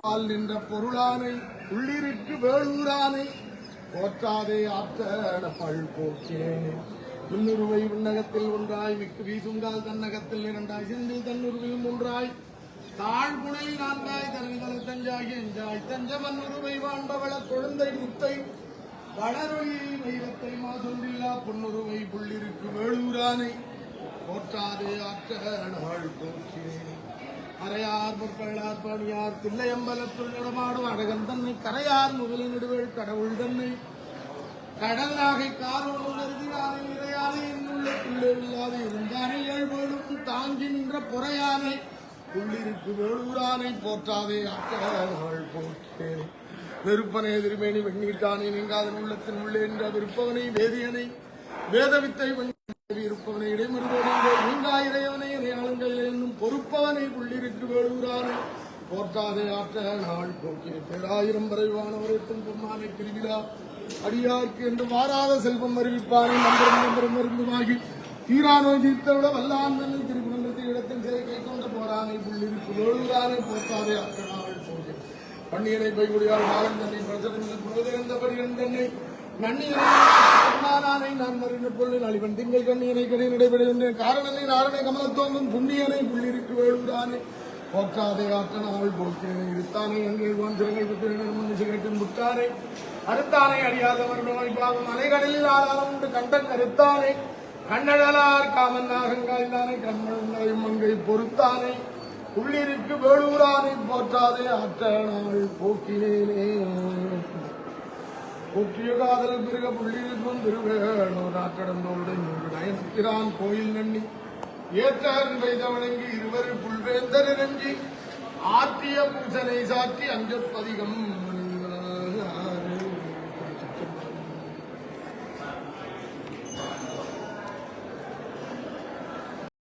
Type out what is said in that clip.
பால் நின்ற பொருளானை உள்ளிருக்கு வேளூரானை போற்றாதே ஆற்ற பல் போக்கேனே முன்னுருவை உன்னகத்தில் ஒன்றாய் மிக்கு வீசுங்கால் தன்னகத்தில் இரண்டாய் செந்தில் தன்னுருவில் மூன்றாய். தாழ்குணலி நான்காய் தருவிதலை தஞ்சாகி என்றாய் தஞ்ச மண்ணுருவை வான்பவள குழந்தை முத்தை வளரொளி வைரத்தை மாசொன்றில்லா பொன்னுருவை புள்ளிருக்கு வேளூரானை போற்றாதே ஆற்ற நாள் போக்கிறேன் அரையார் பொற்களார் பணியார் தில்லையம்பலத்துள் நடமாடும் அழகன் தன்னை கரையார் முதலின் நடுவேள் கடவுள் தன்னை. கடல் நாகை காரோடு கருதினானை என்னுள்ளே இல்லாது இருந்தானே ஏழ்வேளும் தாங்கி நின்ற புறையானை. உள்ளிருக்கு வேளூரானை போற்றாதே அக்கடவர்கள் போற்றேன் வெறுப்பனை எதிர்மேனி வெண்ணீர்கானை நீங்காதன் உள்ளத்தின் உள்ளே என்ற விருப்பவனை வேதியனை. வேதவித்தை இருப்பவனை இடைமருதோடு நீங்கா இறையவனை பொறுப்பவனை உள்ளிருக்கு வேளூரானை போற்றாதே ஆற்ற நாள் போக்கிய பேராயிரம் வரைவானவரைத்தும் பொம்மானை திருவிழா அடியார்க்கு என்று மாறாத செல்வம் அறிவிப்பானை நம்பரும் நம்பரும் மருந்துமாகி. தீரா நோய் தீர்த்தவிட வல்லான் தன்னை திருக்குணத்தை இடத்தில் சிறை கை கொண்ட போரானை புள்ளிருக்கு வேளூரானை போற்றாதே ஆற்ற நாள் போக்கிய பன்னியனை பைகுடியால் மாலன் தன்னை பிரசவங்கள் புகழ்ந்தபடி தன்னை நன்னியனை நான் மறிந்த கொள்ளு அழிவன் திங்கள் கண்ணியனை கடை நாரணை கமலத்தோங்கும் புண்ணியனை புள்ளிருக்கு வேளுதானே போக்காதே ஆற்ற அவள் போக்கிறேன் இருத்தானே எங்கே வந்திரங்கள் பெற்றேன் மன்னிச்சு கேட்டும் முட்டானே அறுத்தானே அறியாதவர் பாவம் அலைகடலில் ஆதாரம் உண்டு கண்டன் கருத்தானே கண்ணழலார் காமன் நாகங்காய்ந்தானே கண்மண் மங்கை பொறுத்தானே. உள்ளிருக்கு வேளூரானை போற்றாதே ஆற்ற நாள் போக்கினேனே. போற்றிய காதல் பிறக புள்ளிருக்கும் திருவேணோ நாக்கடந்தோடு நூறு நயன்கிறான் கோயில் நன்னி. ஏற்றான் வைத வணங்கி இருவர் புல்வேந்தர் இறங்கி ஆற்றிய பூசனை சாற்றி அஞ்சற்பதிகம்